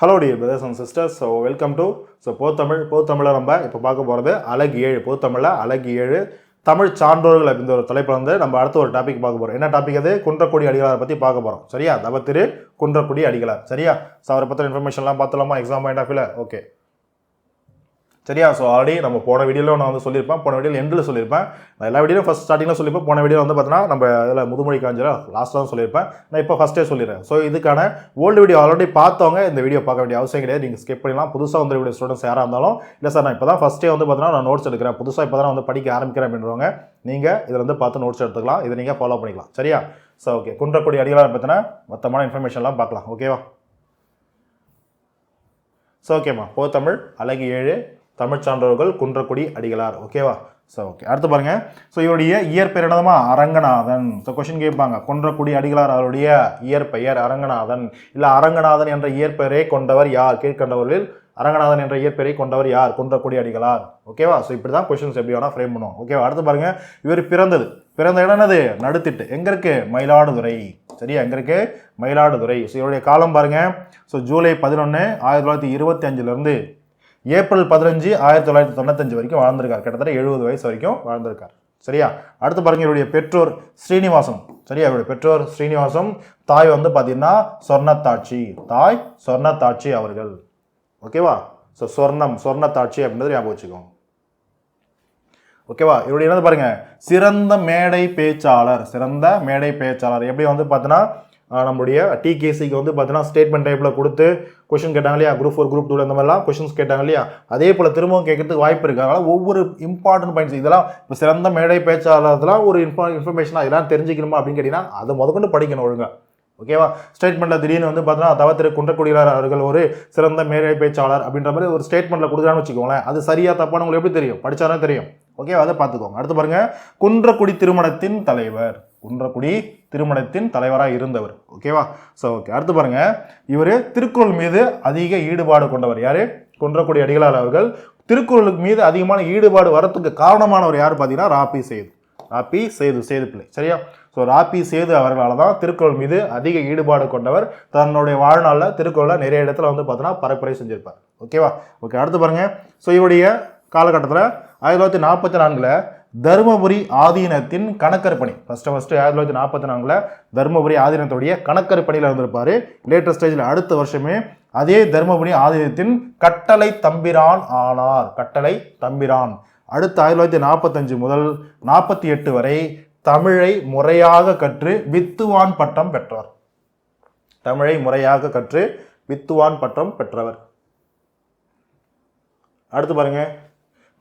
Hello dear brothers and sisters so welcome to so போத்தமிழ் போத்தமிழில் நம்ம இப்போ பார்க்க போகிறது அழகு ஏழு போத்தமிழில் அழகு ஏழு. தமிழ் சான்றோர்கள் அப்படின்ற ஒரு தலைப்பில் வந்து நம்ம அடுத்த ஒரு டாபிக் பார்க்க போகிறோம் என்ன டாபிக் அது? குன்றக்குடி அடிகளாரை பற்றி பார்க்க போகிறோம் சரியா? தவத்திரு குன்றக்குடி அடிகளார். சரியா? ஸோ அவரை பற்றின இன்ஃபர்மேஷன்லாம் பார்த்தலாமா எக்ஸாம் பாயிண்ட் ஆஃப் ஓகே சரியா? ஸோ ஆல்ரெடி நம்ம போன வீடியோவில் நான் வந்து சொல்லியிருப்பேன். போன வீடியோவில் எண்டில் சொல்லியிருப்பேன். நான் எல்லா வீடியோ ஃபஸ்ட் ஸ்டார்டிங்கில் சொல்லியிருப்பேன். போன வீடியோ வந்து பார்த்தீங்கன்னா நம்ம இதில் முதுமொழி காஞ்சில் லாஸ்ட்டாக தான் சொல்லியிருப்பேன். நான் இப்போ ஃபஸ்ட்டே சொல்லிடுறேன். ஸோ இதுக்கான ஓல்டு வீடியோ ஆல்ரெடி பார்த்தவங்க இந்த வீடியோ பார்க்க வேண்டிய அவசியம் கிடையாது. நீங்கள் ஸ்கிப் பண்ணலாம் புதுசாக வந்து வீடியோ ஸ்டூடெண்ட்ஸ் யாராக இருந்தாலும் இல்லை சார் நான் இப்போ தான் ஃபஸ்ட்டே வந்து பார்த்தீங்கன்னா நான் நோட்ஸ் எடுக்கிறேன். புதுசாக இப்போ தான் வந்து படிக்க ஆரம்பிக்கிறேன் அப்படின்றவங்க நீங்கள் இதில் வந்து பார்த்து நோட்ஸ் எடுத்துக்கலாம். இதை நீங்கள் ஃபாலோ பண்ணிக்கலாம். சரியா? ஸோ ஓகே குன்றக்கூடிய அடிகளாக பார்த்தீங்கன்னா மொத்தமான இன்ஃபர்மேஷன்லாம் பார்க்கலாம். ஓகேவா ஸோ ஓகேம்மா போ தமிழ் அழகு ஏழு தமிழ் சான்றோர்கள் குன்றக்குடி அடிகளார். ஓகேவா ஸோ ஓகே அடுத்து பாருங்கள் ஸோ இவருடைய இயற்பெயர் என்னதுமா அரங்கநாதன். ஸோ கொஷின் கேட்பாங்க. குன்றக்குடி அடிகளார் அவருடைய இயற்பெயர் அரங்கநாதன். இல்லை அரங்கநாதன் என்ற இயற்பெயரை கொண்டவர் யார்? கீழ்கண்டவர்களில் அரங்கநாதன் என்ற இயற்பெயரை கொண்டவர் யார்? குன்றக்குடி அடிகளார். ஓகேவா ஸோ இப்படி தான் கொஷின்ஸ் எப்படி வேணால் ஃப்ரேம் பண்ணுவோம். ஓகேவா அடுத்து பாருங்கள் இவர் பிறந்தது. பிறந்த இடம் என்னது? நடுத்திட்டு. எங்கே இருக்குது மயிலாடுதுறை. சரியா? எங்கே இருக்குது மயிலாடுதுறை. ஸோ இவருடைய காலம் பாருங்கள் ஸோ ஜூலை பதினொன்று ஆயிரத்தி தொள்ளாயிரத்தி இருபத்தி அஞ்சுலேருந்து ஏப்ரல் பதினஞ்சு ஆயிரத்தி தொள்ளாயிரத்தி தொண்ணூத்தஞ்சு வரைக்கும் வாழ்ந்திருக்கார். கிட்டத்தட்ட எழுபது வயசு வரைக்கும் வாழ்ந்திருக்கார். சரியா? அடுத்து பாருங்க இவருடைய பெற்றோர் ஸ்ரீனிவாசம் சரியா? இவருடைய பெற்றோர் ஸ்ரீனிவாசம் தாய் வந்து பார்த்தீங்கன்னா சொர்ணத்தாட்சி. தாய் சொர்ணத்தாட்சி அவர்கள். ஓகேவா ஸோ சொர்ணம் சொர்ணத்தாட்சி அப்படின்றது ஞாபகம் வச்சுக்கோங்க. ஓகேவா இவருடைய என்னது பாருங்க சிறந்த மேடை பேச்சாளர். சிறந்த மேடை பேச்சாளர். எப்படி வந்து பார்த்தீங்கன்னா நம்முடைய டிகேசிக்கு வந்து பார்த்தீங்கன்னா ஸ்டேட்மெண்ட் டைப்பில் கொடுத்து கொஷின் கேட்டாங்க இல்லையா? குரூப் ஃபோர் குரூப் டூ இந்த மாதிரிலாம் கொஷின்ஸ் கேட்டாங்க இல்லையா? அதே போல் திரும்பவும் கேட்கறதுக்கு வாய்ப்பு இருக்கு. ஒவ்வொரு இம்பார்ட்டன்ட் பாயிண்ட்ஸ் இதெல்லாம் இப்போ சிறந்த மேடை பேச்சாளர்லாம் ஒரு இன்ஃபா இன்ஃபர்மேஷனாக இதெல்லாம் தெரிஞ்சுக்கணுமா அப்படின்னு கேட்டிங்கன்னா அதை முதற்கொண்டு படிக்கணும் ஒழுங்காக ஓகேவா ஸ்டேட்மெண்ட்டில் திடீர்னு வந்து பார்த்தீங்கன்னா தவத்திரு குன்றக்குடியார் அவர்கள் ஒரு சிறந்த மேடை பேச்சாளர் அப்படின்ற மாதிரி ஒரு ஸ்டேட்மெண்ட்டில் கொடுக்குறான்னு வச்சுக்கோங்களேன். அது சரியாக தப்பான உங்களுக்கு எப்படி தெரியும்? படிச்சாலே தெரியும். ஓகேவா அதை பார்த்துக்கோங்க. அடுத்து பாருங்கள் குன்றக்குடி திருமணத்தின் தலைவர். குன்றக்குடி திருமணத்தின் தலைவராக இருந்தவர். ஓகேவா ஸோ ஓகே அடுத்து பாருங்க. இவர் திருக்குறள் மீது அதிக ஈடுபாடு கொண்டவர். யாரு? குன்றக்குடி அடிகளார் அவர்கள். திருக்குறளுக்கு மீது அதிகமான ஈடுபாடு வரத்துக்கு காரணமானவர் யார் பார்த்தீங்கன்னா ராபி சேது. ராபி சேது சேது பிள்ளை. சரியா? ஸோ ராபி சேது அவர்களால் தான் திருக்குறள் மீது அதிக ஈடுபாடு கொண்டவர். தன்னுடைய வாழ்நாளில் திருக்குறளை நிறைய இடத்துல வந்து பார்த்தோன்னா பரப்புரை செஞ்சுருப்பார். ஓகேவா ஓகே அடுத்து பாருங்கள் ஸோ இவருடைய காலகட்டத்தில் ஆயிரத்தி தொள்ளாயிரத்தி நாற்பத்தி நான்கில் தருமபுரி ஆதீனத்தின் கணக்கர் பணி ஃபஸ்ட்டு ஃபஸ்ட்டு ஆயிரத்தி தொள்ளாயிரத்தி நாற்பத்தி நான்கில் தருமபுரி ஆதீனத்துடைய கணக்கர் பணியில் இருந்திருப்பார் லேட்டஸ்ட் ஸ்டேஜில் அடுத்த வருஷமே அதே தருமபுரி ஆதீனத்தின் கட்டளை தம்பிரான் ஆனார். கட்டளை தம்பிரான். அடுத்து ஆயிரத்தி தொள்ளாயிரத்தி நாற்பத்தஞ்சு முதல் நாற்பத்தி எட்டு வரை தமிழை முறையாக கற்று வித்துவான் பட்டம் பெற்றார். தமிழை முறையாக கற்று வித்துவான் பட்டம் பெற்றவர். அடுத்து பாருங்க.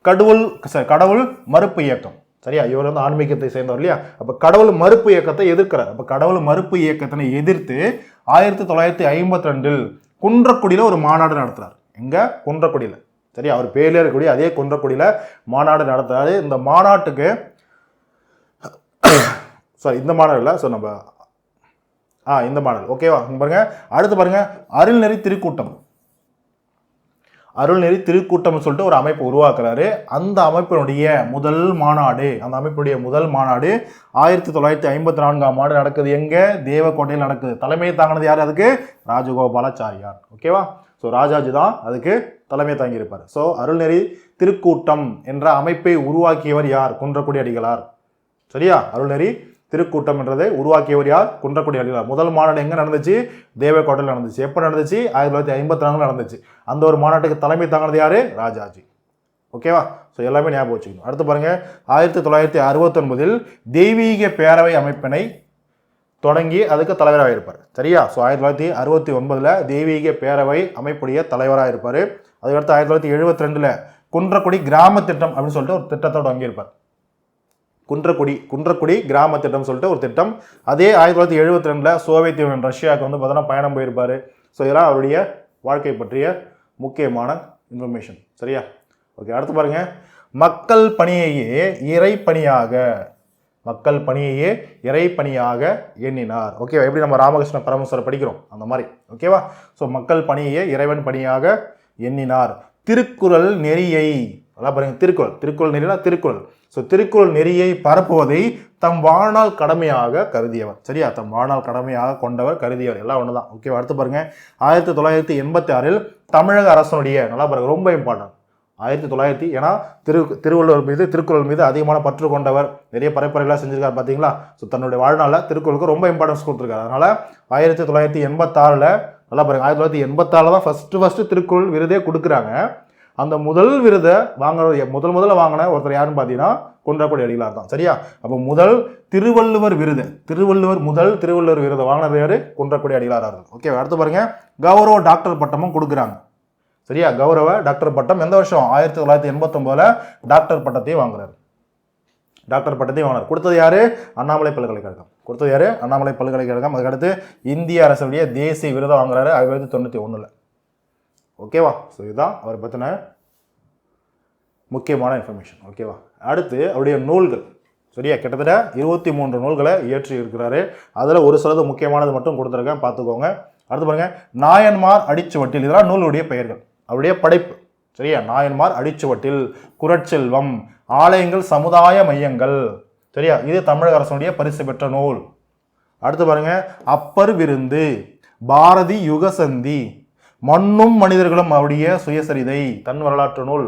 கடவுள் ச- கடவுள் மறுப்பு இயக்கம். சரியா? இவர் வந்து ஆன்மீகத்தை சேர்ந்தவர் இல்லையா? அப்போ கடவுள் மறுப்பு இயக்கத்தை எதிர்க்கிறார். அப்போ கடவுள் மறுப்பு இயக்கத்தினை எதிர்த்து ஆயிரத்தி தொள்ளாயிரத்தி ஐம்பத்தி ரெண்டில் குன்றக்குடியில் ஒரு மாநாடு நடத்துகிறார் எங்கே? குன்றக்குடியில். சரியா? அவர் பேரில் இருக்கக்கூடிய அதே குன்றக்குடியில் மாநாடு நடத்துகிறார் இந்த மாநாட்டுக்கு சாரி இந்த மாநாடு இல்லை. ஸோ நம்ம ஆ இந்த மாடல் ஓகேவா பாருங்கள் அடுத்து பாருங்கள் அருள்நெறி திருக்கூட்டம். அருள்நெறி திருக்கூட்டம்னு சொல்லிட்டு ஒரு அமைப்பு உருவாக்குறாரு. அந்த அமைப்பினுடைய முதல் மாநாடு அந்த அமைப்புடைய முதல் மாநாடு ஆயிரத்தி தொள்ளாயிரத்தி ஐம்பத்தி நான்காம் ஆண்டு நடக்குது. எங்கே? தேவக்கோட்டையில் நடக்குது. தலைமையை தாங்கினது யார் அதுக்கு? ராஜகோபாலாச்சாரியார். ஓகேவா ஸோ ராஜாஜி தான் அதுக்கு தலைமை தாங்கியிருப்பார். ஸோ அருள்நெறி திருக்கூட்டம் என்ற அமைப்பை உருவாக்கியவர் யார்? குன்றக்குடி அடிகளார். சரியா? அருள்நெறி திருக்கூட்டம் என்றதை உருவாக்கியவர் யார்? குன்றக்குடி அழிவார் முதல் மாநாடு எங்கே நடந்துச்சு? தேவக்கோட்டையில் நடந்துச்சு. எப்போ நடந்துச்சு? ஆயிரத்தி தொள்ளாயிரத்தி ஐம்பத்தி நாலில் நடந்துச்சு. அந்த ஒரு மாநாட்டுக்கு தலைமை தாங்கினது யார்? ராஜாஜி. ஓகேவா ஸோ எல்லாமே ஞாபகம் வச்சுக்கணும். அடுத்து பாருங்கள் ஆயிரத்தி தொள்ளாயிரத்தி அறுபத்தொன்பதில் தெய்வீக பேரவை அமைப்பினை தொடங்கி அதுக்கு தலைவராக இருப்பார். சரியா? ஸோ ஆயிரத்தி தொள்ளாயிரத்தி அறுபத்தி ஒன்பதில் தெய்வீக பேரவை அமைப்புடைய தலைவராக இருப்பார். அதுக்கடுத்து ஆயிரத்தி தொள்ளாயிரத்தி எழுபத்தி ரெண்டில் குன்றக்குடி கிராம திட்டம் அப்படின்னு சொல்லிட்டு ஒரு திட்டத்தை தொடங்கியிருப்பார். குன்றக்குடி குன்றக்குடி கிராம திட்டம் சொல்லிட்டு ஒரு திட்டம். அதே ஆயிரத்தி தொள்ளாயிரத்தி எழுபத்தி ரெண்டில் சோவியத் யூனியன் ரஷ்யாவுக்கு வந்து பார்த்தோன்னா பயணம் போயிருப்பார். ஸோ இதெல்லாம் அவருடைய வாழ்க்கை பற்றிய முக்கியமான இன்ஃபர்மேஷன் சரியா? ஓகே அடுத்து பாருங்கள் மக்கள் பணியையே இறைப்பணியாக மக்கள் பணியையே இறைப்பணியாக எண்ணினார். ஓகேவா எப்படி நம்ம ராமகிருஷ்ண பரமேஸ்வரர் படிக்கிறோம்? அந்த மாதிரி. ஓகேவா ஸோ மக்கள் பணியையே இறைவன் பணியாக எண்ணினார். திருக்குறள் நெறியை நல்லா பாருங்க திருக்குறள். திருக்குறள் நெறினா திருக்குறள். ஸோ திருக்குறள் நெறியை பரப்புவதை தம் வாழ்நாள் கடமையாக கருதியவர். சரியா? தம் வாழ்நாள் கடமையாக கொண்டவர் கருதியவர். எல்லாம் ஒன்று தான் ஓகேவா அடுத்து பாருங்க. ஆயிரத்தி தொள்ளாயிரத்தி எண்பத்தி ஆறில் தமிழக அரசனுடைய நல்லா பாருங்க ரொம்ப இம்பார்ட்டன்ட் ஆயிரத்தி தொள்ளாயிரத்தி ஏன்னா திரு திருவள்ளுவர் மீது திருக்குறள் மீது அதிகமான பற்று கொண்டவர். நிறைய பரப்புரைகளாக செஞ்சிருக்காரு பார்த்தீங்களா ஸோ தன்னுடைய வாழ்நாளில் திருக்குறளுக்கு ரொம்ப இம்பார்ட்டன்ஸ் கொடுத்துருக்காரு. அதனால் ஆயிரத்தி தொள்ளாயிரத்தி எண்பத்தாறில் நல்லா பாருங்கள் ஆயிரத்தி தொள்ளாயிரத்தி எண்பத்தாறில் தான் ஃபஸ்ட்டு ஃபஸ்ட்டு திருக்குறள் விருதே கொடுக்குறாங்க. அந்த முதல் விருதை வாங்குற முதல் முதல்ல வாங்கின ஒருத்தர் யாருன்னு பார்த்தீங்கன்னா குன்றக்குடி அடிகளார் தான். சரியா? அப்போ முதல் திருவள்ளுவர் விருது திருவள்ளுவர் முதல் திருவள்ளுவர் விருது வாங்கினது யாரு? குன்றக்குடி அடிகளார் அவர்கள் ஓகே அடுத்து பாருங்கள் கௌரவ டாக்டர் பட்டமும் கொடுக்குறாங்க. சரியா? கௌரவ டாக்டர் பட்டம் எந்த வருஷம்? ஆயிரத்தி தொள்ளாயிரத்தி எண்பத்தொம்போதில் டாக்டர் பட்டத்தையும் வாங்குறாரு. டாக்டர் பட்டத்தையும் வாங்கினார் கொடுத்தது யார்? அண்ணாமலை பல்கலைக்கழகம். கொடுத்தது யார்? அண்ணாமலை பல்கலைக்கழகம். அதுக்கடுத்து இந்திய அரசுடைய தேசிய விருதை வாங்குறாரு. ஆயிரத்தி தொள்ளாயிரத்தி தொண்ணூற்றி ஒன்றில் ஓகேவா? ஸோ இதுதான் அவரை பற்றின முக்கியமான இன்ஃபர்மேஷன் ஓகேவா? அடுத்து அவருடைய நூல்கள். சரியா? கிட்டத்தட்ட இருபத்தி மூன்று நூல்களை இயற்றி இருக்கிறாரு. அதில் ஒரு சிலது முக்கியமானது மட்டும் கொடுத்துருக்கேன். பார்த்துக்கோங்க. அடுத்து பாருங்கள் நாயன்மார் அடிச்சுவட்டில். இதெல்லாம் நூலுடைய பெயர்கள். அவருடைய படைப்பு. சரியா? நாயன்மார் அடிச்சுவட்டில் குரட்செல்வம் ஆலயங்கள் சமுதாய மையங்கள். சரியா? இது தமிழக அரசனுடைய பரிசு பெற்ற நூல். அடுத்து பாருங்கள் அப்பர் விருந்து பாரதி யுகசந்தி மண்ணும் மனிதர்களும் அவருடைய சுயசரிதை தன் வரலாற்று நூல்.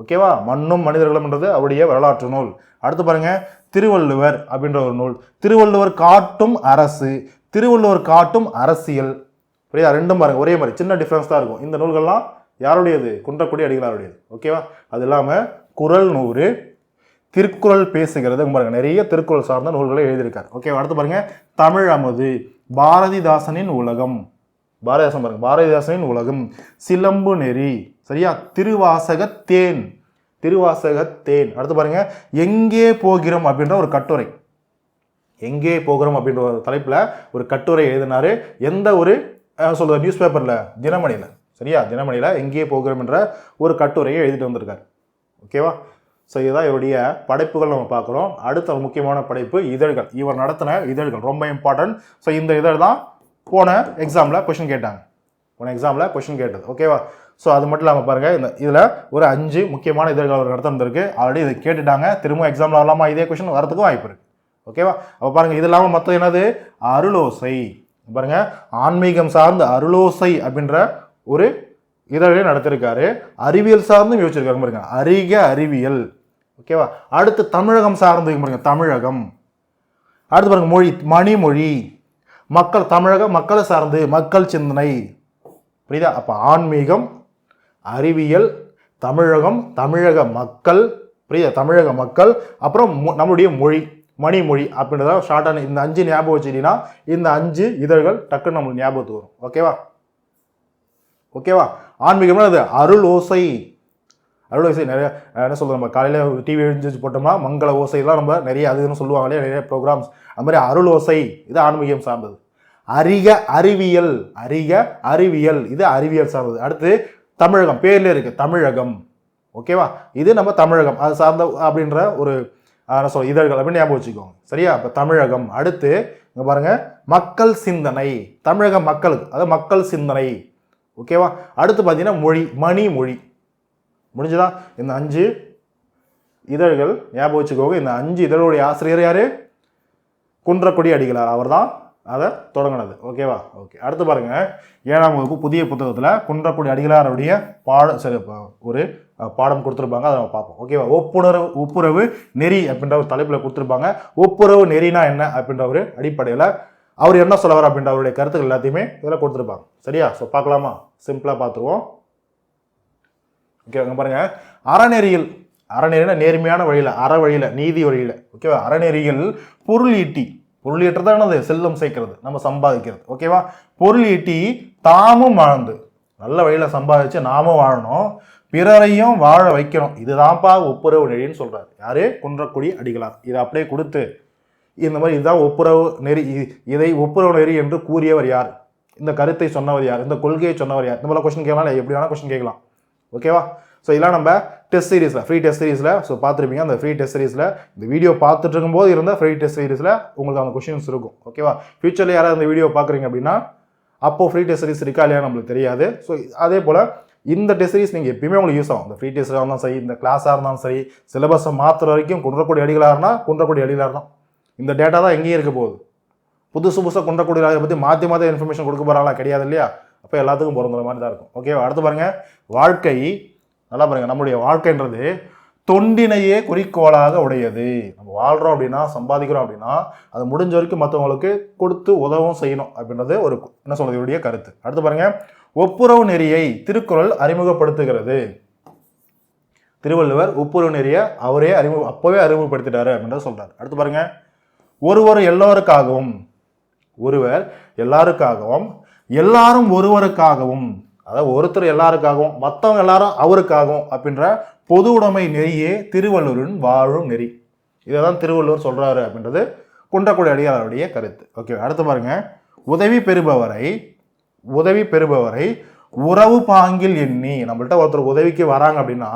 ஓகேவா மண்ணும் மனிதர்களும்ன்றது அவருடைய வரலாற்று நூல். அடுத்து பாருங்க திருவள்ளுவர் அப்படின்ற ஒரு நூல். திருவள்ளுவர் காட்டும் அரசு திருவள்ளுவர் காட்டும் அரசியல். புரியுதா? ரெண்டும் பாருங்க ஒரே மாதிரி சின்ன டிஃப்ரென்ஸ் தான் இருக்கும். இந்த நூல்கள்லாம் யாருடையது? குன்றக்குடி அடிகளாருடையது. ஓகேவா அது இல்லாமல் குறள் நூறு திருக்குறள் பேசுகிறது. பாருங்க நிறைய திருக்குறள் சார்ந்த நூல்களை எழுதியிருக்காரு. ஓகேவா அடுத்து பாருங்க தமிழ் அமுது பாரதிதாசனின் உலகம். பாரதிதாசன் பாருங்க. பாரதிதாசனின் உலகம் சிலம்பு நெறி. சரியா? திருவாசக தேன் திருவாசக தேன் அடுத்து பாருங்க. எங்கே போகிறோம் அப்படின்ற ஒரு கட்டுரை. எங்கே போகிறோம் அப்படின்ற ஒரு தலைப்பில் ஒரு கட்டுரை எழுதினாரு. எந்த ஒரு அஹ், நியூஸ் பேப்பரில் தினமணியில். சரியா? தினமணியில் எங்கே போகிறோம் என்ற ஒரு கட்டுரையை எழுதிட்டு வந்திருக்கார். ஓகேவா ஸோ இதுதான் இவருடைய படைப்புகள் நம்ம பார்க்குறோம். அடுத்த முக்கியமான படைப்பு இதழ்கள். இவர் நடத்தின இதழ்கள். ரொம்ப இம்பார்ட்டன்ட் ஸோ இந்த இதழ் தான் போன எக்ஸாமில் கொஷின் கேட்டாங்க. போன எக்ஸாமில் கொஷின் கேட்டது. ஓகேவா ஸோ அது மட்டும் இல்லாமல் பாருங்கள் இந்த இதில் ஒரு அஞ்சு முக்கியமான இதழ்கள் அவர் ஆல்ரெடி இதை கேட்டுட்டாங்க. திரும்ப எக்ஸாமில் வரலாமா? இதே கொஷின் வரதுக்கும் வாய்ப்பு இருக்குது ஓகேவா அப்போ பாருங்கள் இது இல்லாமல் மொத்தம் என்னது? அருளோசை. பாருங்க ஆன்மீகம் சார்ந்த அருளோசை அப்படின்ற ஒரு இதழே நடத்திருக்காரு. அறிவியல் சார்ந்தும் யோசிச்சிருக்காரு பாருங்க. அறிக அறிவியல். ஓகேவா அடுத்து தமிழகம் சார்ந்து பாருங்க தமிழகம். அடுத்து பாருங்க மொழி மணிமொழி. மக்கள் தமிழக மக்களை சார்ந்து மக்கள் சிந்தனை. புரியுதா? அப்போ ஆன்மீகம் அறிவியல் தமிழகம் தமிழக மக்கள் புரியுதா? தமிழக மக்கள் அப்புறம் நம்முடைய நம்மளுடைய மொழி மணிமொழி அப்படின்றத ஷார்ட்டான இந்த அஞ்சு ஞாபகம் வச்சுட்டீங்கன்னா இந்த அஞ்சு இதழ்கள் டக்குன்னு நம்மளுக்கு ஞாபகத்துக்கு வரும். ஓகேவா ஓகேவா ஆன்மீகம்னா அது அருள் ஓசை. அறுவடை ஓசை நிறைய என்ன சொல்றது நம்ம காலையில் டிவி எழுந்து போட்டோம்னா மங்கள ஓசைலாம் நம்ம நிறைய அதுன்னு சொல்லுவாங்க இல்லையா நிறைய ப்ரோக்ராம்ஸ் அது மாதிரி அருள் ஓசை இது ஆன்மீகம் சார்ந்தது. அறிக அறிவியல் அறிக அறிவியல் இது அறிவியல் சார்ந்தது. அடுத்து தமிழகம் பேர்ல இருக்கு தமிழகம். ஓகேவா இது நம்ம தமிழகம் அது சார்ந்த அப்படின்ற ஒரு அஹ், என்ன இதழ்கள் அப்படின்னு ஞாபகம் வச்சுக்கோங்க. சரியா? இப்போ தமிழகம். அடுத்து இங்கே பாருங்கள் மக்கள் சிந்தனை. தமிழக மக்களுக்கு அதாவது மக்கள் சிந்தனை. ஓகேவா அடுத்து பார்த்தீங்கன்னா மொழி மணி மொழி முடிஞ்சதா? இந்த அஞ்சு இதழ்கள் ஞாபகம் வச்சுக்கோங்க. இந்த அஞ்சு இதழுடைய ஆசிரியர் யார்? குன்றக்குடி அடிகளார். அவர்தான் அதை தொடங்கினது. ஓகேவா ஓகே அடுத்து பாருங்கள் ஏழாம் வகுப்பு புதிய புத்தகத்தில் குன்றக்குடி அடிகளாருடைய பாடம் சரி ஒரு பாடம் கொடுத்துருப்பாங்க. அதை நம்ம பார்ப்போம். ஓகேவா ஒப்புணர்வு ஒப்புரவு நெறி அப்படின்ற ஒரு தலைப்பில் கொடுத்துருப்பாங்க. ஒப்புரவு நெறினா என்ன அப்படின்ற ஒரு அடிப்படையில் அவர் என்ன சொல்லுவார் அப்படின்ற அவருடைய கருத்துக்கள் எல்லாத்தையுமே இதில் கொடுத்துருப்பாங்க. சரியா? ஸோ பார்க்கலாமா? சிம்பிளாக பார்த்துருவோம். ஓகே பாருங்கள் பாருங்க. அறநெறியில் அறநெறினா நேர்மையான வழியில் அற வழியில் நீதி வழியில். ஓகேவா அறநெறியில் பொருள் ஈட்டி. பொருள் ஈட்டுறது என்னது? செல்வம் சேர்க்கிறது. நம்ம சம்பாதிக்கிறது. ஓகேவா பொருள் ஈட்டி தாமும் வாழ்ந்து. நல்ல வழியில் சம்பாதிச்சு நாமும் வாழணும். பிறரையும் வாழ வைக்கணும். இதுதான்ப்பா ஒப்புரவு நெறின்னு சொல்கிறார் யாரு? குன்றக்குடி அடிகளார். இதை அப்படியே கொடுத்து இந்த மாதிரி இதுதான் ஒப்புரவு நெறி. இதை ஒப்புரவு நெறி என்று கூறியவர் யார்? இந்த கருத்தை சொன்னவர் யார்? இந்த கொள்கையை சொன்னவர் யார்? இந்த மாதிரி கொஸ்டின் கேட்கலாம் இல்லை எப்படி வேணால் கொஸ்டின் கேட்கலாம். ஓகேவா? ஸோ இதெல்லாம் நம்ம டெஸ்ட் சீரீஸில் ஃப்ரீ டெஸ்ட் சீரிஸில் ஸோ பார்த்துருப்பீங்க. அந்த ஃப்ரீ டெஸ்ட் சீரிஸில் இந்த வீடியோ பார்த்துட்டு இருக்கும்போது இருந்த ஃப்ரீ டெஸ்ட் சீரிஸில் உங்களுக்கு அந்த கொஷின்ஸ் இருக்கும். ஓகேவா? ஃபியூச்சரில் யாராவது இந்த வீடியோ பார்க்குறீங்க அப்படின்னா அப்போ ஃப்ரீ டெஸ்ட் சீரீஸ் இருக்கா இல்லையா நம்மளுக்கு தெரியாது. ஸோ அதே போல் இந்த டெஸ்ட் சீரீஸ் நீங்கள் எப்பயுமே உங்களுக்கு யூஸ் ஆகும். இந்த ஃப்ரீ டெஸ்ட்டாக இருந்தாலும் சரி இந்த கிளாஸாக இருந்தாலும் சரி சிலபஸை மாற்றுற வரைக்கும் குன்றக்கூடிய அடிகளாக இருந்தால் குன்றக்கூடிய அடிகளாக இருந்தால் இந்த டேட்டா தான் எங்கேயும் இருக்க போகுது. புதுசு புதுசாக குன்றக்கூடிய அடிகளாரை பற்றி மாற்றி மாற்றி இன்ஃபர்மேஷன் கொடுக்க போகிறாங்களா கிடையாது இல்லையா? அப்போ எல்லாத்துக்கும் பொருந்துற மாதிரி தான் இருக்கும். ஓகே அடுத்து பாருங்கள் வாழ்க்கை நல்லா பாருங்கள் நம்மளுடைய வாழ்க்கைன்றது தொண்டினையே குறிக்கோளாக உடையது. நம்ம வாழ்கிறோம் அப்படின்னா சம்பாதிக்கிறோம் அப்படின்னா அது முடிஞ்ச வரைக்கும் மற்றவங்களுக்கு கொடுத்து உதவும் செய்யணும் அப்படின்றது ஒரு என்ன சொல்கிறது இவருடைய கருத்து. அடுத்து பாருங்க. ஒப்புரவு நெறியை திருக்குறள் அறிமுகப்படுத்துகிறது. திருவள்ளுவர் ஒப்புரவு நெறியை அவரே அறிமுக அப்போவே அறிமுகப்படுத்திட்டாரு அப்படின்றத சொல்கிறார் அடுத்து பாருங்க. ஒருவர் எல்லோருக்காகவும் ஒருவர் எல்லாருக்காகவும் எல்லாரும் ஒருவருக்காகவும் அதாவது ஒருத்தர் எல்லாருக்காகவும் மற்றவங்க எல்லாரும் அவருக்காகவும் அப்படின்ற பொது உடைமை நெறியே திருவள்ளுவரின் வாழும் நெறி. இதை தான் திருவள்ளுவர் சொல்கிறாரு அப்படின்றது குன்றக்குடி அடியாளருடைய கருத்து. ஓகே அடுத்து பாருங்க. உதவி பெறுபவரை உதவி பெறுபவரை உறவு பாங்கில் எண்ணி நம்மள்ட்ட ஒருத்தர் உதவிக்கு வராங்க அப்படின்னா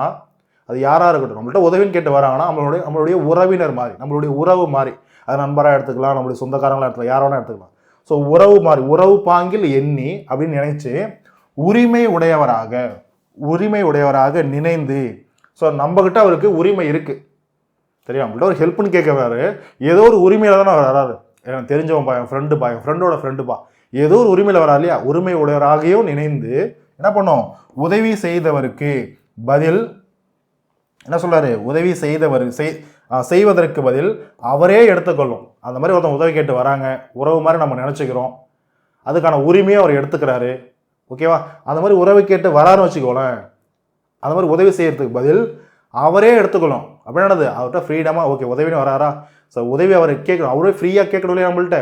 அது யாராக இருக்கட்டும் நம்மள்ட்ட உதவின்னு கேட்டு வராங்கன்னா நம்மளுடைய நம்மளுடைய உறவினர் மாதிரி நம்மளுடைய உறவு மாதிரி. அது நண்பராக எடுத்துக்கலாம் நம்மளுடைய சொந்தக்காரங்களாக எடுத்துக்கலாம் யாரோட எடுத்துக்கலாம். ஸோ உறவு மாதிரி உறவு பாங்கில் எண்ணி அப்படின்னு நினைச்சு உரிமை உடையவராக உரிமை உடையவராக நினைந்து. ஸோ நம்மக்கிட்ட அவருக்கு உரிமை இருக்குது சரியா நம்மள்ட்ட ஒரு ஹெல்ப்னு கேட்க வராரு. ஏதோ ஒரு உரிமையில் தானே அவர் வராரு. எனக்கு தெரிஞ்சவன்பா என் ஃப்ரெண்டுப்பா என் ஃப்ரெண்டோட ஃப்ரெண்டுப்பா ஏதோ ஒரு உரிமையில் வரா இல்லையா? உரிமை உடையவராகவும் நினைந்து என்ன பண்ணோம்? உதவி செய்தவருக்கு பதில் என்ன சொல்கிறாரு உதவி செய்தவர் செய் செய்வதற்கு பதில் அவரே எடுத்துக்கொள்ளும். அந்த மாதிரி ஒருத்தன் உதவி கேட்டு வராங்க உறவு மாதிரி நம்ம நினச்சிக்கிறோம். அதுக்கான உரிமையை அவர் எடுத்துக்கிறாரு. ஓகேவா அந்த மாதிரி உறவு கேட்டு வராருன்னு வச்சுக்கோங்களேன். அந்த மாதிரி உதவி செய்கிறதுக்கு பதில் அவரே எடுத்துக்கணும் அப்படின்னது அவர்கிட்ட ஃப்ரீடமாக ஓகே உதவின்னு வராரா? ஸோ உதவி அவர் கேட்கணும். அவரே ஃப்ரீயாக கேட்கணும் இல்லையா நம்மள்ட்ட?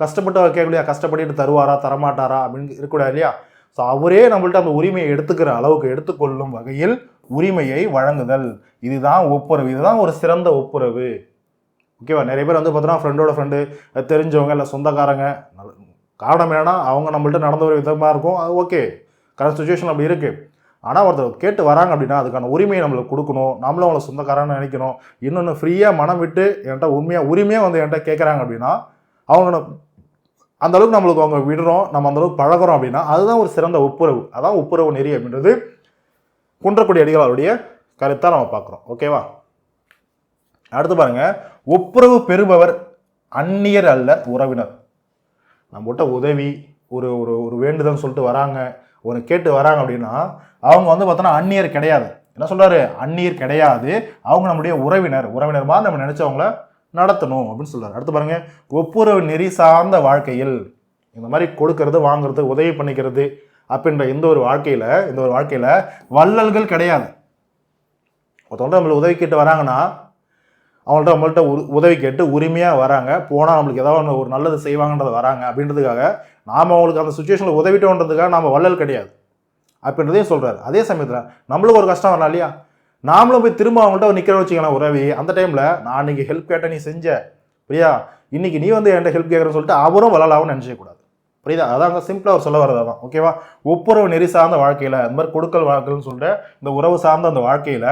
கஷ்டப்பட்டு அவர் கேட்கலையா? கஷ்டப்பட்டு தருவாரா? தரமாட்டாரா? அப்படின்னு இருக்கக்கூடாது இல்லையா? ஸோ அவரே நம்மள்ட்ட அந்த உரிமையை எடுத்துக்கிற அளவுக்கு எடுத்துக்கொள்ளும் வகையில் உரிமையை வழங்குதல். இதுதான் ஒப்புரவு. இதுதான் ஒரு சிறந்த ஒப்புரவு. ஓகேவா நிறைய பேர் வந்து பார்த்தோன்னா ஃப்ரெண்டோட ஃப்ரெண்டு தெரிஞ்சவங்க இல்லை சொந்தக்காரங்க நல்ல- காரணம் என்னன்னா அவங்க நம்மள்ட்ட நடந்த ஒரு விதமாக இருக்கும். அது ஓகே கரண்ட் சுச்சுவேஷன் அப்படி இருக்குது ஆனால் ஒருத்தர் கேட்டு வராங்க அப்படின்னா அதுக்கான உரிமையை நம்மளுக்கு கொடுக்கணும். நம்மளும் அவங்கள சொந்தக்காரன்னு நினைக்கணும். இன்னொன்று ஃப்ரீயாக மனம் விட்டு என்கிட்ட உண்மையாக உரிமையாக வந்து என்கிட்ட கேட்குறாங்க அப்படின்னா அவங்க அந்தளவுக்கு அந்த அளவுக்கு நம்மளுக்கு அவங்க விடுறோம். நம்ம அந்தளவுக்கு பழகிறோம் பழகுறோம் அப்படின்னா அதுதான் ஒரு சிறந்த ஒப்புரவு. அதான் ஒப்புரவு நெறி அப்படின்றது. குன்றக்குடி அடிகளாருடைய கருத்தாக நம்ம பார்க்குறோம். ஓகேவா? அடுத்து பாருங்க. ஒப்புரவு பெறுபவர் அந்நியர் அல்ல உறவினர். நம்மகிட்ட உதவி ஒரு ஒரு ஒரு வேண்டுதல் சொல்லிட்டு வராங்க ஒரு கேட்டு வராங்க அப்படின்னா அவங்க வந்து பார்த்தோன்னா அந்நியர் கிடையாது. என்ன சொல்கிறாரு அந்நியர் கிடையாது. அவங்க நம்முடைய உறவினர். உறவினர் மாதிரி நம்ம நினச்சவங்கள நடத்தணும் அப்படின்னு சொல்கிறார் அடுத்து பாருங்கள் ஒப்புரவு நெறி சார்ந்த வாழ்க்கையில் இந்த மாதிரி கொடுக்கறது வாங்குறது உதவி பண்ணிக்கிறது அப்படின்ற இந்த ஒரு வாழ்க்கையில் இந்த ஒரு வாழ்க்கையில் வள்ளல்கள் கிடையாது. ஒருத்தவங்க நம்மளுக்கு உதவி கேட்டு வராங்கன்னா அவங்கள்ட்ட நம்மள்ட்ட உ- உதவி கேட்டு உரிமையாக வராங்க. போனால் நம்மளுக்கு ஏதாவது ஒன்று ஒரு நல்லது செய்வாங்கன்றது வராங்க. அப்படின்றதுக்காக நாம் அவங்களுக்கு அந்த சுச்சுவேஷனில் உதவிட்டோன்றதுக்காக நாம் வள்ளல் கிடையாது. அப்படின்றதையும் சொல்கிறாரு அதே சமயத்தில் நம்மளுக்கு ஒரு கஷ்டம் வரலாம் இல்லையா? நாமளும் போய் திரும்ப அவங்கள்ட்ட நிற்கிற வச்சுக்கலாம் உறவி அந்த டைமில் நான் இன்றைக்கி ஹெல்ப் கேட்ட நீ செஞ்ச. புரியா இன்னைக்கு நீ வந்து என்கிட்ட ஹெல்ப் கேட்குறேன்னு சொல்லிட்டு அவரும் வள்ளலாகவும் நினச்சிக்கூடாது புரியுதா? அதான் அங்கே சிம்பிளாக ஒரு சொல்ல வரது தான் ஓகேவா ஒப்புரவு நெறி சார்ந்த வாழ்க்கையில் அந்த மாதிரி கொடுக்கல் வாழ்க்கைன்னு சொல்லிட்டு இந்த உறவு சார்ந்த அந்த வாழ்க்கையில்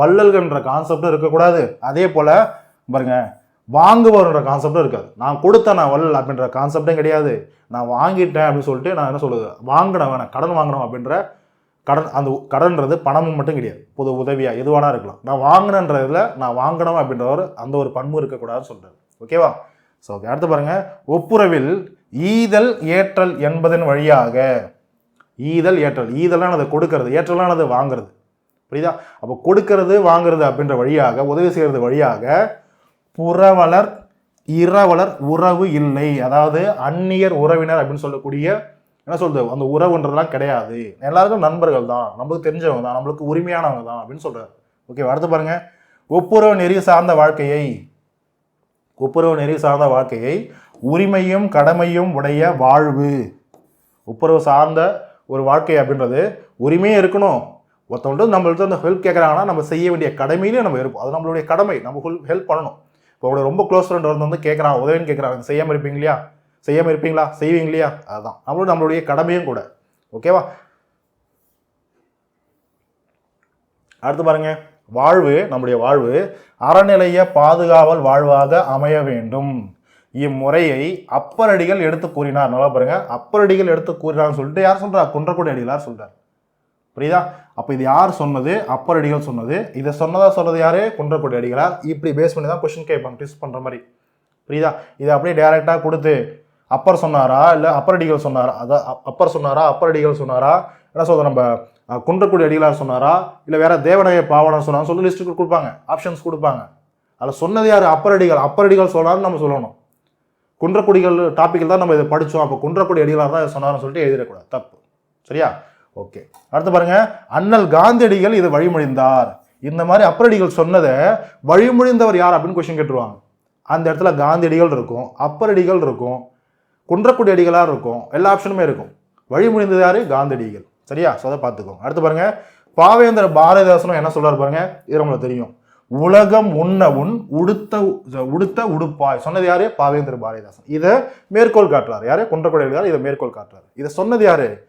வள்ளல்கள்ன்ற கான்செப்டும் இருக்கக்கூடாது. அதே போல் பாருங்க வாங்குபவர்ன்ற கான்செப்டும் இருக்காது. நான் கொடுத்தேன் நான் வள்ளல் அப்படின்ற கான்செப்டும் கிடையாது. நான் வாங்கிட்டேன் அப்படின்னு சொல்லிட்டு நான் என்ன சொல்லுது வாங்கினேன் வேணாம் கடன் வாங்கணும் அப்படின்ற கடன் அந்த கடன்றது பணமும் மட்டும் கிடையாது. பொது உதவியாக எதுவானா இருக்கலாம். நான் வாங்கினன்றதுல நான் வாங்கணும் அப்படின்ற ஒரு அந்த ஒரு பண்பு இருக்கக்கூடாதுன்னு சொல்கிறேன் ஓகேவா ஸோ ஓகே அடுத்து பாருங்கள் ஒப்புரவில் ஈதல் ஏற்றல் என்பதன் வழியாக. ஈதல் ஏற்றல். ஈதலானது கொடுக்கறது ஏற்றலானது வாங்குறது. புரியுதா? அப்போ கொடுக்கறது வாங்குறது அப்படின்ற வழியாக உதவி செய்கிறது வழியாக புறவலர் இரவலர் உறவு இல்லை. அதாவது அந்நியர் உறவினர் அப்படின்னு சொல்லக்கூடிய என்ன சொல்றது? அந்த உறவுன்றதெல்லாம் கிடையாது. எல்லாருக்கும் நண்பர்கள் தான். நம்மளுக்கு தெரிஞ்சவங்க தான். நம்மளுக்கு உரிமையானவங்க தான் அப்படின்னு சொல்றாரு. ஓகே அடுத்து பாருங்க. ஒப்புரவு நெறி சார்ந்த வாழ்க்கையை. ஒப்புரவு நெறி சார்ந்த வாழ்க்கையை உரிமையும் கடமையும் உடைய வாழ்வு. ஒப்புரவு சார்ந்த ஒரு வாழ்க்கை அப்படின்றது உரிமையும் இருக்கணும். ஒருத்தவங்கள்ட்ட நம்மள்ட்ட அந்த ஹெல்ப் கேட்குறாங்கன்னா நம்ம செய்ய வேண்டிய கடமையிலையும் நம்ம இருப்போம். அது நம்மளுடைய கடமை. நம்ம ஹெல்ப் பண்ணணும். இப்போ உங்களோட ரொம்ப க்ளோஸ் ஃப்ரெண்ட் வந்து வந்து கேட்குறான் உதவின்னு கேட்குறாங்க செய்யாமல் இருப்பீங்க இல்லையா? செய்யாமல் இருப்பீங்களா? செய்வீங்க இல்லையா? அதுதான் நம்மளும் நம்மளுடைய கடமையும் கூட. ஓகேவா அடுத்து பாருங்க. வாழ்வு நம்முடைய வாழ்வு அறநிலைய பாதுகாவல் வாழ்வாக அமைய வேண்டும். இம்முறையை அப்பரடிகள் எடுத்து கூறினார். நல்லா பாருங்க. அப்பரடிகள் எடுத்து கூறினார்னு சொல்லிட்டு யார் சொல்றா? குன்றக்குடி அடிகளார் சொல்றார். புரியுதா? அப்போ இது யார் சொன்னது? அப்பரடிகள் சொன்னது. இதை சொன்னதா சொல்றது யாரு? குன்றக்குடி அடிகளார். இப்படி பேஸ் பண்ணி தான் கொஸ்டின் கேட்பாங்க ட்விஸ்ட் பண்ற மாதிரி. புரியுதா? இதை அப்படியே டைரெக்டாக கொடுத்து அப்பர் சொன்னாரா? இல்லை அப்பரடிகள் சொன்னாரா? அதான் அப்- அப்பர் சொன்னாரா? அப்பரடிகள் சொன்னாரா? என்ன சொல்றது நம்ம குன்றக்கூடிய குன்றக்குடி அடிகளார் சொன்னாரா? இல்லை வேற தேவநாய பாவனர் சொன்னாரா சொல்லி லிஸ்ட் கொடுப்பாங்க. ஆப்ஷன்ஸ் கொடுப்பாங்க. அதில் சொன்னது யார்? அப்பர் அடிகள் சொன்னார்னு சொன்னாருன்னு நம்ம சொல்லணும். குன்றக்குடிகள் டாப்பிக்கில் தான் நம்ம இதை படித்தோம் அப்போ குன்றக்குடி அடிகளார் தான் சொன்னார்னு சொல்லிட்டு எழுதிடக்கூடாது. தப்பு. சரியா? ஓகே. அடுத்து பாருங்க. அண்ணல் காந்தியடிகள் இதை வழிமொழிந்தார். இந்த மாதிரி அப்பரடிகள் சொன்னதை வழிமொழிந்தவர் யார் அப்படின்னு கொஷின் கேட்டுருவாங்க. அந்த இடத்துல காந்தியடிகள் இருக்கும் அப்பரடிகள் இருக்கும் குன்றக்குடி அடிகளாக இருக்கும். எல்லா ஆப்ஷனுமே இருக்கும். வழிமொழிந்தது யார்? காந்தியடிகள். சரியா? ஸோ அதை பார்த்துக்கோங்க. அடுத்து பாருங்க. பாவேந்தர் பாரதிதாசனும் என்ன சொல்கிறார் பாருங்க? இது நம்மளுக்கு தெரியும். உலகம் உண்ண உன் உடுத்த உடுத்த உடுப்பாய். சொன்னது யாரு? பாவேந்தர் பாரதிதாசன். இதை மேற்கோள் காட்டுறாரு. யாரு? குன்றக்குடையார் இதை மேற்கோள் காட்டுறாரு. இதை சொன்னது யாரு?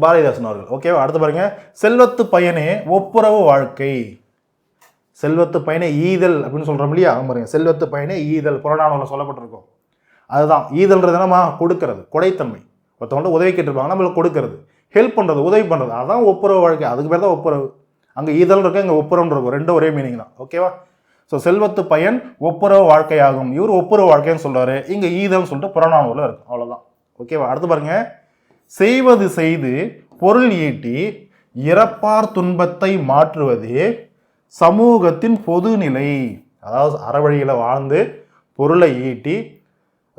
பாரதிதாசன் அவர்கள். ஓகேவா அடுத்து பாருங்க. செல்வத்து பயனே ஒப்புரவு வாழ்க்கை. செல்வத்து பயனே ஈதல் அப்படின்னு சொல்கிறோம் இல்லையா? அது பாருங்க. செல்வத்து பயனே ஈதல். புறநானூரில் சொல்லப்பட்டிருக்கும். அதுதான். ஈதல்ன்றது என்னமா கொடுக்கறது. கொடைத்தன்மை. ஒருத்தவங்கள்ட்ட உதவி கேட்டிருப்பாங்க. நம்மளுக்கு கொடுக்கறது. ஹெல்ப் பண்ணுறது உதவி பண்ணுறது அதான் ஒப்புரவு வாழ்க்கை. அதுக்கு பேர் தான் ஒப்புரவு. அங்கே ஈதல் இருக்கும் இங்கே ஒப்புரவுன்னு இருக்கும். ரெண்டும் ஒரே மீனிங் தான். ஓகேவா ஸோ செல்வத்து பயன் ஒப்புரவு வாழ்க்கையாகும். இவர் ஒப்புரவு வாழ்க்கைன்னு சொல்கிறாரு இங்கே ஈதல்னு சொல்லிட்டு புறநானூரில் இருக்கும் அவ்வளோதான் ஓகேவா அடுத்து பாருங்க. செய்வது செய்து பொருள் ஈட்டி இறப்பார் துன்பத்தை மாற்றுவது சமூகத்தின் பொதுநிலை. அதாவது அறவழியில் வாழ்ந்து பொருளை ஈட்டி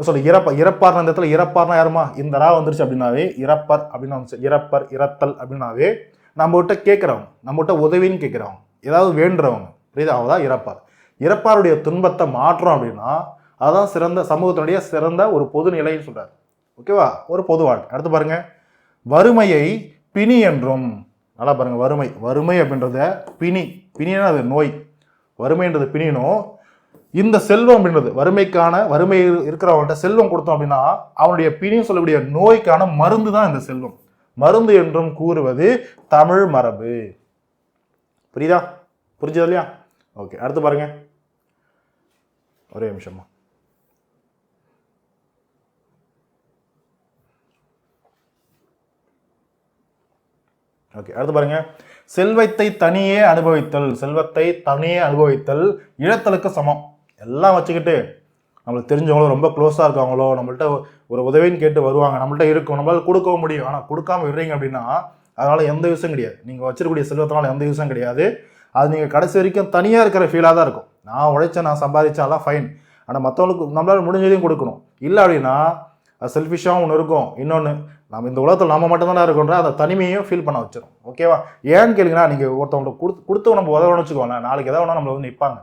சொல்லி இறப்ப இறப்பார் இந்த இடத்துல இறப்பார்னா யாருமா? இந்த ரா வந்துருச்சு அப்படின்னாவே இறப்பர் அப்படின்னு வந்துச்சு. இறப்பர் இறத்தல் அப்படின்னாவே நம்மகிட்ட கேட்குறவங்க நம்மகிட்ட உதவின்னு கேட்குறவங்க ஏதாவது வேண்டுறவங்க புரியுது? அவள் தான் இறப்பார் இறப்பாருடைய துன்பத்தை மாற்றோம் அப்படின்னா அதுதான் சிறந்த சமூகத்தினுடைய சிறந்த ஒரு பொது நிலைன்னு சொல்கிறார் ஓகேவா ஒரு பொது வாழ்க்கை. அடுத்து பாருங்க. வறுமையை பிணி என்றும் நல்லா பாருங்கள் வறுமை. வறுமை அப்படின்றத பிணி. பிணினா அது? நோய். வறுமைன்றது பிணினும் இந்த செல்வம் அப்படின்றது வறுமைக்கான வறுமை இருக்கிறவங்கள்ட்ட செல்வம் கொடுத்தோம் அப்படின்னா அவனுடைய பிணின்னு சொல்லக்கூடிய நோய்க்கான மருந்து தான் இந்த செல்வம். மருந்து என்றும் கூறுவது தமிழ் மரபு. புரியுதா? புரிஞ்சது இல்லையா? ஓகே அடுத்து பாருங்க. ஒரே நிமிஷமா ஓகே அடுத்து பாருங்க. செல்வத்தை தனியே அனுபவித்தல் செல்வத்தை தனியே அனுபவித்தல் இழத்தலுக்கு சமம். எல்லாம் வச்சுக்கிட்டு நம்மளுக்கு தெரிஞ்சவங்களோ ரொம்ப க்ளோஸாக இருக்காங்களோ நம்மள்ட்ட ஒரு உதவின்னு கேட்டு வருவாங்க. நம்மள்ட்ட இருக்கும். நம்மளால் கொடுக்கவும் முடியும். ஆனால் கொடுக்காம விடுறீங்க அப்படின்னா அதனால் எந்த யூஸும் கிடையாது. நீங்கள் வச்சிருக்கக்கூடிய செல்வத்தினால எந்த யூஸும் கிடையாது. அது நீங்கள் கடைசி வரைக்கும் தனியாக இருக்கிற ஃபீலாக தான் இருக்கும். நான் உழைச்சேன் நான் சம்பாதிச்சாலாம் ஃபைன் ஆனால் மற்றவங்களுக்கு நம்மளால் முடிஞ்சதையும் கொடுக்கணும். இல்லை அப்படின்னா அது செல்ஃபிஷாகவும் ஒன்று இருக்கும். இன்னொன்று நம்ம இந்த உலகத்தில் நம்ம மட்டும்தானே இருக்கோன்ற அந்த தனிமையும் ஃபீல் பண்ண வச்சிடும் ஓகேவா ஏன்னு கேளுங்கன்னா நீங்கள் ஒருத்தவங்களுக்கு கொடுத்து கொடுத்து நம்ம உதவணும்னு வச்சுக்கோங்களேன். நாளைக்கு எதாவது ஒன்றா நம்மளை வந்து நிற்பாங்க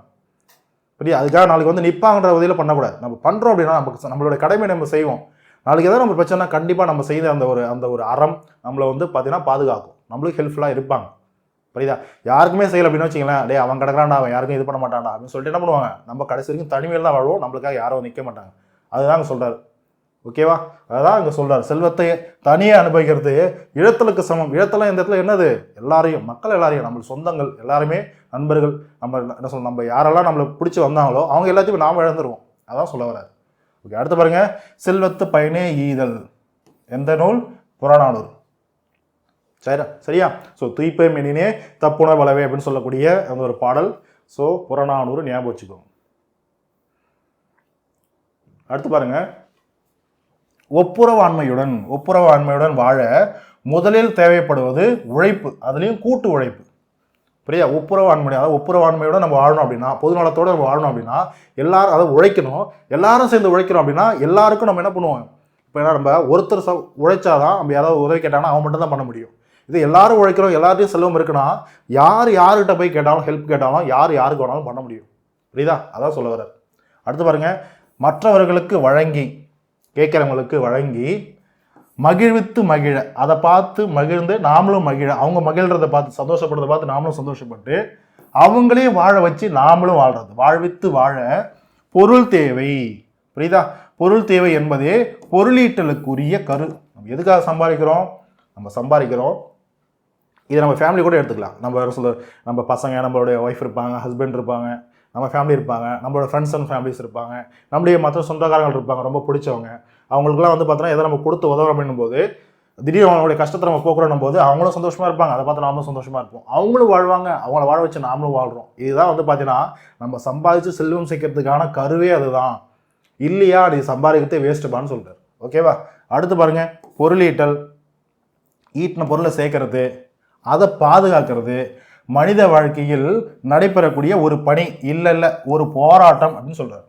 புரியுது அதுக்காக நாளைக்கு வந்து நிற்பாங்கன்ற உதவியில் பண்ணக்கூடாது. நம்ம பண்ணுறோம் அப்படின்னா நமக்கு நம்மளோட கடமை நம்ம செய்வோம். நாளைக்கு ஏதாவது நம்ம பிரச்சனை கண்டிப்பாக நம்ம செய்த அந்த ஒரு அந்த ஒரு அறம் நம்மளை வந்து பார்த்தீங்கன்னா பாதுகாக்கும். நம்மளுக்கு ஹெல்ப்ஃபுல்லாக இருப்பாங்க. புரியுதா? யாருக்குமே செய்யலை அப்படின்னு வச்சுங்களேன் டேய் அவன் கிடக்குறான்டா அவன் யாருக்கும் இது பண்ண மாட்டான்டா அப்படின்னு சொல்லிட்டு என்ன பண்ணுவாங்க? நம்ம கடைசி வரைக்கும் தனிமையில் தான் வாழ்வோம். நம்மளுக்காக யாரும் நிற்க மாட்டாங்க. அதுதான் அங்கே சொல்கிறாரு ஓகேவா? அதான் இங்கே சொல்கிறார் செல்வத்தை தனியே அனுபவிக்கிறது இழத்தலுக்கு சமம். இழத்தலாம் இந்த இடத்துல என்னது? எல்லாரையும் மக்கள் எல்லாரையும் நம்ம சொந்தங்கள் எல்லாருமே நண்பர்கள் நம்ம என்ன சொல்ல நம்ம யாரெல்லாம் நம்மளை பிடிச்சி வந்தாங்களோ அவங்க எல்லாத்தையும் நாம் இழந்துருவோம். அதான் சொல்ல வராது ஓகே அடுத்து பாருங்க. செல்வத்து பயனே ஈதல். எந்த நூல்? புறநானூறு. சரியா? சரியா? ஸோ தூய்ப்பே மெனினே தப்புண வளவே அப்படின்னு சொல்லக்கூடிய அந்த ஒரு பாடல். ஸோ புறநானூறு ஞாபகம் வச்சுக்கோங்க. அடுத்து பாருங்கள் ஒப்புரவாண்மையுடன் ஒப்புரவாண்மையுடன் வாழ முதலில் தேவைப்படுவது உழைப்பு அதுலேயும் கூட்டு உழைப்பு. புரியுதா ஒப்புரவாண்மை அதாவது ஒப்புரவாண்மையோட நம்ம வாழணும் அப்படின்னா பொதுநலத்தோடு நம்ம வாழணும் அப்படின்னா எல்லாரும் அதை உழைக்கணும் எல்லாரும் சேர்ந்து உழைக்கிறோம் அப்படின்னா எல்லாருக்கும் நம்ம என்ன பண்ணுவோம்? இப்போ என்ன நம்ம ஒருத்தர் ச உழைச்சாதான் நம்ம யாராவது உதவி கேட்டாங்கன்னா அவன் மட்டும் தான் பண்ண முடியும். இது எல்லாரும் உழைக்கிறோம் எல்லார்ட்டையும் செல்வம் இருக்குன்னா யார் யார்கிட்ட போய் கேட்டாலும் ஹெல்ப் கேட்டாலும் யார் யாருக்கு வேணாலும் பண்ண முடியும். புரியுதா? அதான் சொல்ல வர்றார். அடுத்து பாருங்க மற்றவர்களுக்கு வழங்கி கேட்குறவங்களுக்கு வழங்கி மகிழ்வித்து மகிழ. அதை பார்த்து மகிழ்ந்து நாமளும் மகிழ. அவங்க மகிழ்கிறத பார்த்து சந்தோஷப்படுறத பார்த்து நாமளும் சந்தோஷப்பட்டு அவங்களையும் வாழ வச்சு நாமளும் வாழ்றது. வாழ்வித்து வாழ பொருள் தேவை. புரியுதா? பொருள் தேவை என்பதே பொருளீட்டலுக்குரிய கரு. நம்ம எதுக்காக சம்பாதிக்கிறோம்? நம்ம சம்பாதிக்கிறோம். இதை நம்ம ஃபேமிலி கூட எடுத்துக்கலாம். நம்ம சொல்ல நம்ம பசங்க நம்மளுடைய ஒய்ஃப் இருப்பாங்க ஹஸ்பண்ட் இருப்பாங்க. நம்ம ஃபேமிலி இருப்பாங்க. நம்மளோட ஃப்ரெண்ட்ஸ் அண்ட் ஃபேமிலிஸ் இருப்பாங்க. நம்மளுடைய மற்ற சொந்தக்காரங்கள் இருப்பாங்க. ரொம்ப பிடிச்சவங்க. அவங்களுக்குலாம் வந்து பார்த்தோன்னா எதை நம்ம கொடுத்து உதவுறோம் அப்படின்னும் போது திடீர்னு அவங்களுடைய கஷ்டத்தை நம்ம போக்குறோம் போது அவங்களும் சந்தோஷமாக இருப்பாங்க. அதை பார்த்து நாமளும் சந்தோஷமாக இருப்போம். அவங்களும் வாழ்வாங்க. அவங்கள வாழ வச்சு நாமளும் வாழ்கிறோம் இதுதான் வந்து பார்த்தீங்கன்னா நம்ம சம்பாதிச்சு செல்வம் சேர்க்கறதுக்கான கருவே அதுதான். இல்லையா? நீ சம்பாதிக்கிறதே வேஸ்ட்டுப்பான்னு சொல்கிறார் ஓகேவா அடுத்து பாருங்கள் பொருளீட்டல். ஈட்டின பொருளை சேர்க்கறது. அதை பாதுகாக்கிறது. மனித வாழ்க்கையில் நடைபெறக்கூடிய ஒரு பணி இல்லை இல்லை ஒரு போராட்டம் அப்படின்னு சொல்கிறார்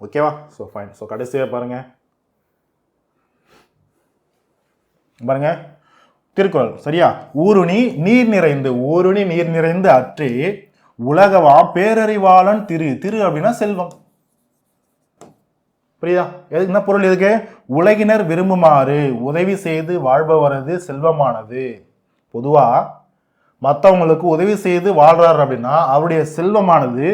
ஓகேவா ஸோ ஃபைன் ஸோ கடைசியாக பாருங்க. பாருங்க. திருக்குறள். சரியா? ஊருணி நீர் நிறைந்து ஊருணி நீர் நிறைந்து அற்று உலகவா பேரறிவாளன் திரு திரு அப்படின்னா செல்வம். புரியுதா? எதுக்கு என்ன பொருள் எதுக்கு உலகினர் விரும்புமாறு உதவி செய்து வாழ்பவரது செல்வமானது. பொதுவாக மற்றவங்களுக்கு உதவி செய்து வாழ்றாரு அப்படின்னா அவருடைய செல்வமானது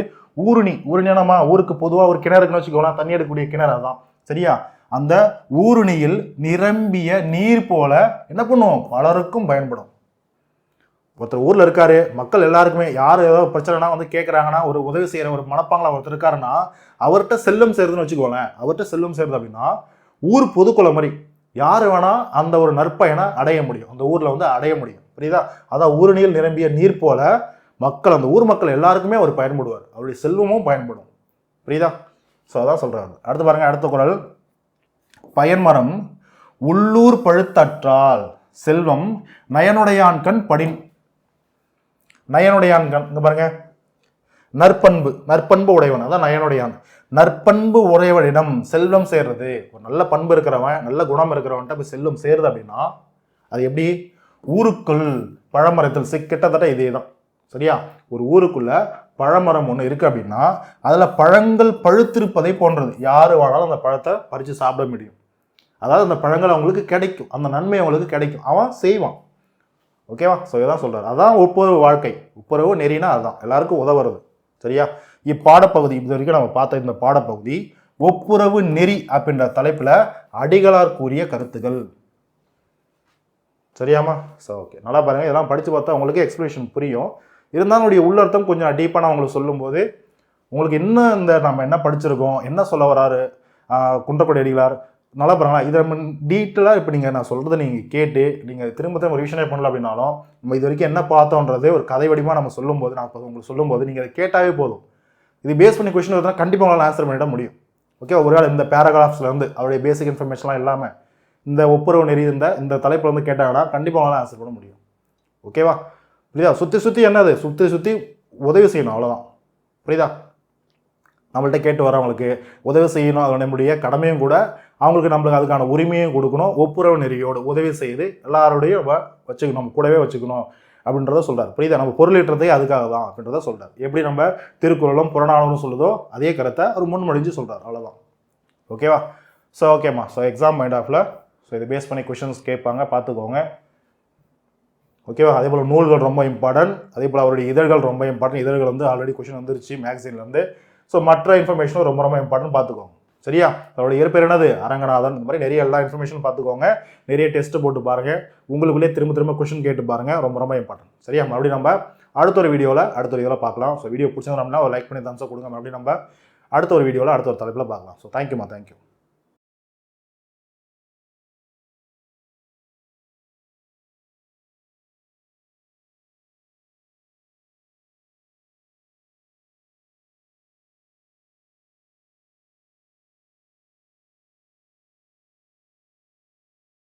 ஊருணி ஊருணியானமா ஊருக்கு பொதுவாக ஒரு கிணறு இருக்குன்னு வச்சுக்கோங்களேன். தண்ணி எடுக்கக்கூடிய கிணறு தான் சரியா? அந்த ஊருணியில் நிரம்பிய நீர் போல என்ன பண்ணுவோம்? பலருக்கும் பயன்படும். ஒருத்தர் ஊரில் இருக்காரு மக்கள் எல்லாருக்குமே யார் ஏதோ பிரச்சனைனா வந்து கேட்குறாங்கன்னா ஒரு உதவி செய்கிற ஒரு மனப்பாங்களா ஒருத்தர் இருக்காருன்னா அவர்கிட்ட செல்லும் செய்கிறதுன்னு வச்சுக்கோங்களேன். அவர்கிட்ட செல்லும் சேருது அப்படின்னா ஊர் பொதுக்குள்ள மாதிரி யார் வேணால் அந்த ஒரு நற்பயனை அடைய முடியும். அந்த ஊரில் வந்து அடைய முடியும். புரியுதா? அதான் ஊருணியில் நிரம்பிய நீர் போல மக்கள் அந்த ஊர் மக்கள் எல்லாருக்குமே அவர் பயன்படுவார். அவருடைய செல்வமும் பயன்படும். புரியுதா? ஸோ அதான் சொல்கிறாரு அடுத்து பாருங்க அடுத்த குரல். பயன்மரம் உள்ளூர் பழுத்தற்றால் செல்வம் நயனுடையான் கண் படின் நயனுடையான் கண் இங்கே பாருங்க. நற்பண்பு நற்பண்பு உடையவன் அதான் நயனுடையான். நற்பண்பு உடையவனிடம் செல்வம் சேர்றது. ஒரு நல்ல பண்பு இருக்கிறவன் நல்ல குணம் இருக்கிறவன்ட்ட போய் செல்வம் சேருது அப்படின்னா அது எப்படி? ஊருக்குள் பழமரத்தில் சி- கிட்டத்தட்ட இதே தான் சரியா? ஒரு ஊருக்குள்ள பழமரம் ஒன்று இருக்கு அப்படின்னா அதில் பழங்கள் பழுத்திருப்பதை போன்றது. யார் வேணாலும் அந்த பழத்தை பறித்து சாப்பிட முடியும். அதாவது அந்த பழங்கள் அவங்களுக்கு கிடைக்கும். அந்த நன்மை அவங்களுக்கு கிடைக்கும். அவன் செய்வான். ஓகேவா? ஸோ இதான் சொல்கிறார் அதான் ஒப்புரவு வாழ்க்கை. ஒப்புரவு நெறினா அதுதான் எல்லாருக்கும் உதவுறது. சரியா? இப்பாடப்பகுதி இது வரைக்கும் நம்ம பார்த்த இந்த பாடப்பகுதி ஒப்புரவு நெறி அப்படின்ற தலைப்பில் அடிகளார் கூறிய கருத்துகள். சரியாமா ஸோ ஓகே நல்லா பாருங்கள் இதெல்லாம் படித்து பார்த்தா உங்களுக்கு எக்ஸ்பிளேஷன் புரியும். இருந்தாலும் உடைய உள்ளர்த்தம் கொஞ்சம் டீப்பாக நான் உங்களுக்கு சொல்லும்போது உங்களுக்கு என்ன இந்த நம்ம என்ன படிச்சிருக்கோம் என்ன சொல்ல வராரு ஆஹ் அடிகளார் நல்லா பாருங்களா இதை நம்ம டீட்டெயிலாக இப்போ நீங்கள் நான் சொல்கிறத நீங்கள் கேட்டு நீங்கள் திரும்ப திரும்ப ரிவிஷனே பண்ணல அப்படின்னாலும் நம்ம இது வரைக்கும் என்ன பார்த்தோன்றது ஒரு கதை வடிவமாக நம்ம சொல்லும்போது நான் இப்போ உங்களுக்கு சொல்லும்போது நீங்கள் அதை கேட்டாவே போதும். இது பேஸ் பண்ணி கொஸ்டின் வருதுன்னா கண்டிப்பாக உங்களால் ஆன்சர் பண்ணிட முடியும். ஓகே ஒரு ஒருவேளை இந்த பேராகிராஃப்ஸ்லேருந்து அவருடைய பேசிக் இன்ஃபர்மேஷன்லாம் இல்லாமல் இந்த ஒப்புரவு நெறி இருந்தால் இந்த தலைப்பில் வந்து கேட்டாங்கன்னா கண்டிப்பாக அவங்களால ஆன்சர் பண்ண முடியும். ஓகேவா புரியுதா? சுற்றி சுற்றி என்னது? சுற்றி சுற்றி உதவி செய்யணும் அவ்வளோதான் புரியுதா? நம்மள்ட்ட கேட்டு வரவங்களுக்கு உதவி செய்யணும் அது நம்முடைய கடமையும் கூட அவங்களுக்கு நம்மளுக்கு அதுக்கான உரிமையும் கொடுக்கணும் ஒப்புரவு நெறியோடு உதவி செய்து எல்லாரோடையும் நம்ம வச்சுக்கணும் நம்ம கூடவே வச்சுக்கணும் அப்படின்றத சொல்கிறார் புரியுதா? நம்ம பொருளீட்டுறதே அதுக்காக தான் அப்படின்றத சொல்கிறார் எப்படி நம்ம திருக்குறளும் புறநானூறும் சொல்லுதோ அதே கருத்தை ஒரு முன்மொழிஞ்சு சொல்கிறார் அவ்வளோதான் ஓகேவா ஸோ ஓகேம்மா ஸோ எக்ஸாம் மைண்ட் ஆஃபில் ஸோ இதை பேஸ் பண்ணி கொஷின்ஸ் கேட்பாங்க பார்த்துக்கோங்க. ஓகேவா அதே போல் நூல்கள் ரொம்ப இம்பார்ட்டன்ட் அதே போல் அவருடைய இதழ்கள் ரொம்ப இம்பார்ட்டன்ட் இதழ்கள் வந்து ஆல்ரெடி கொஷின் வந்துருச்சு மேக்சின்லேருந்து ஸோ மற்ற இன்ஃபர்மேஷனும் ரொம்ப ரொம்ப இம்பார்ட்டன்ட் பார்த்துக்கோங்க. சரியா? அவருடைய இயற்பெயர் என்னது? அரங்கநாதன். இந்த மாதிரி நிறைய எல்லா இன்ஃபர்மேஷன் பார்த்துக்கோங்க. நிறைய டெஸ்ட் போட்டு பாருங்கள் உங்களுக்குள்ளே திரும்ப திரும்ப கொஷின் கேட்டு பாருங்கள் ரொம்ப ரொம்ப இம்பார்ட்டன்ட் சரியா? மறுபடியும் நம்ம அடுத்த ஒரு வீடியோவில் அடுத்த ஒரு வீடியோவில் பார்க்கலாம். ஸோ வீடியோ பிடிச்சிருந்தோம்னா ஒரு லைக் பண்ணி தம்ஸ் கொடுங்க. மறுபடியும் நம்ம அடுத்த ஒரு வீடியோவில் அடுத்த ஒரு தலைப்பில் பார்க்கலாம். ஸோ தேங்க்யூமா தேங்க்யூ